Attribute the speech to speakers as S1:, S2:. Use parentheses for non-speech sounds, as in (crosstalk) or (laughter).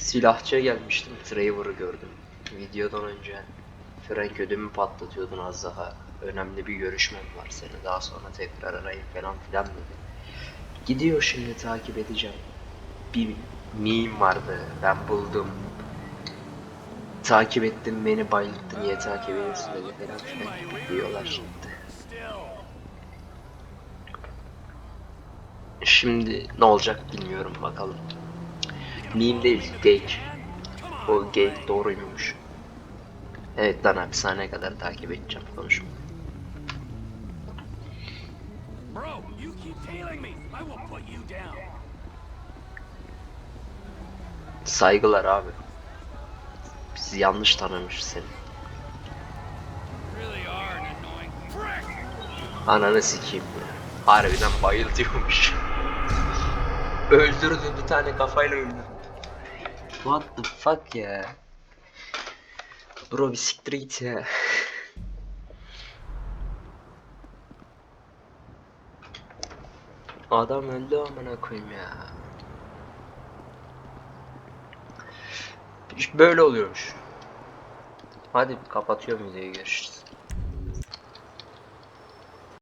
S1: Silahçıya gelmiştim. Trevor'ı gördüm. Videodan önce. Frank ödümü patlatıyordun az daha. Önemli bir görüşmem var seni. Daha sonra tekrar arayın falan filan dedi. Gidiyor şimdi takip edeceğim. Bir meme vardı. Ben buldum. Takip ettim beni bayılttı niye takip ediyorsun dedi falan filan diyorlar şimdi. Şimdi ne olacak bilmiyorum bakalım. Meme değil, geyik. O geyik doğruymuş. Evet lan hapishaneye kadar takip edeceğim konuşma.
S2: Bro, you keep tailing me. I will put you down.
S1: Saygılar abi. Biz yanlış tanımış seni. Ananı sikeyim ya. Harbiden bayıltıyormuş. (laughs) Öldürdü bir tane kafayla öldürdü. What the fuck ya? Bro bir siktir git ya. Adam öldü amına koyayım ya. İşte böyle oluyormuş. Hadi kapatıyorum videoyu görüşürüz.